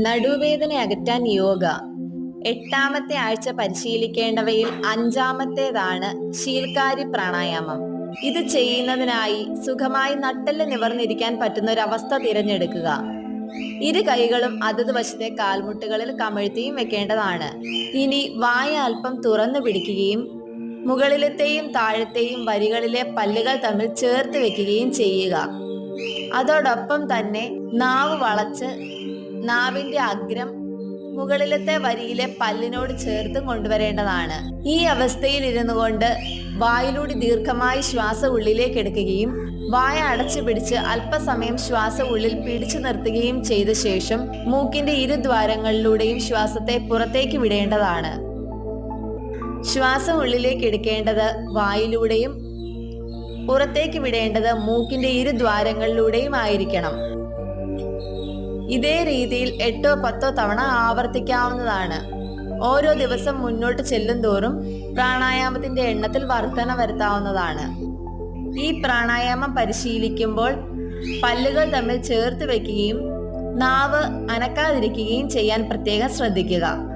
നടുവേദന അകറ്റാൻ യോഗ. എട്ടാമത്തെ ആഴ്ച പരിശീലിക്കേണ്ടവയിൽ അഞ്ചാമത്തേതാണ് ശീൽക്കാരി പ്രാണായാമം. ഇത് ചെയ്യുന്നതിനായി സുഖമായി നട്ടൽ നിവർന്നിരിക്കാൻ പറ്റുന്ന ഒരു അവസ്ഥ തിരഞ്ഞെടുക്കുക. ഇരു കൈകളും അതത് വശത്തെ കാൽമുട്ടുകളിൽ കമഴ്ത്തിയും വെക്കേണ്ടതാണ്. ഇനി വായ അല്പം തുറന്നു പിടിക്കുകയും മുകളിലത്തെയും താഴത്തെയും വരികളിലെ പല്ലുകൾ തമ്മിൽ ചേർത്ത് വെക്കുകയും ചെയ്യുക. അതോടൊപ്പം തന്നെ നാവ് വളച്ച് നാവിന്റെ അഗ്രം മുകളിലത്തെ വരിയിലെ പല്ലിനോട് ചേർത്തും കൊണ്ടുവരേണ്ടതാണ്. ഈ അവസ്ഥയിൽ ഇരുന്നു കൊണ്ട് വായിലൂടെ ദീർഘമായി ശ്വാസം ഉള്ളിലേക്ക് എടുക്കുകയും വായ അടച്ചു പിടിച്ച് അല്പസമയം ശ്വാസം ഉള്ളിൽ പിടിച്ചു നിർത്തുകയും ചെയ്ത ശേഷം മൂക്കിന്റെ ഇരുദ്വാരങ്ങളിലൂടെയും ശ്വാസത്തെ പുറത്തേക്ക് വിടേണ്ടതാണ്. ശ്വാസം ഉള്ളിലേക്ക് എടുക്കേണ്ടത് വായിലൂടെയും പുറത്തേക്ക് വിടേണ്ടത് മൂക്കിന്റെ ഇരുദ്വാരങ്ങളിലൂടെയും ആയിരിക്കണം. ഇതേ രീതിയിൽ എട്ടോ പത്തോ തവണ ആവർത്തിക്കാവുന്നതാണ്. ഓരോ ദിവസം മുന്നോട്ട് ചെല്ലും തോറും പ്രാണായാമത്തിന്റെ എണ്ണത്തിൽ വർധന വരുത്താവുന്നതാണ്. ഈ പ്രാണായാമം പരിശീലിക്കുമ്പോൾ പല്ലുകൾ തമ്മിൽ ചേർത്ത് വെക്കുകയും നാവ് അനക്കാതിരിക്കുകയും ചെയ്യാൻ പ്രത്യേകം ശ്രദ്ധിക്കുക.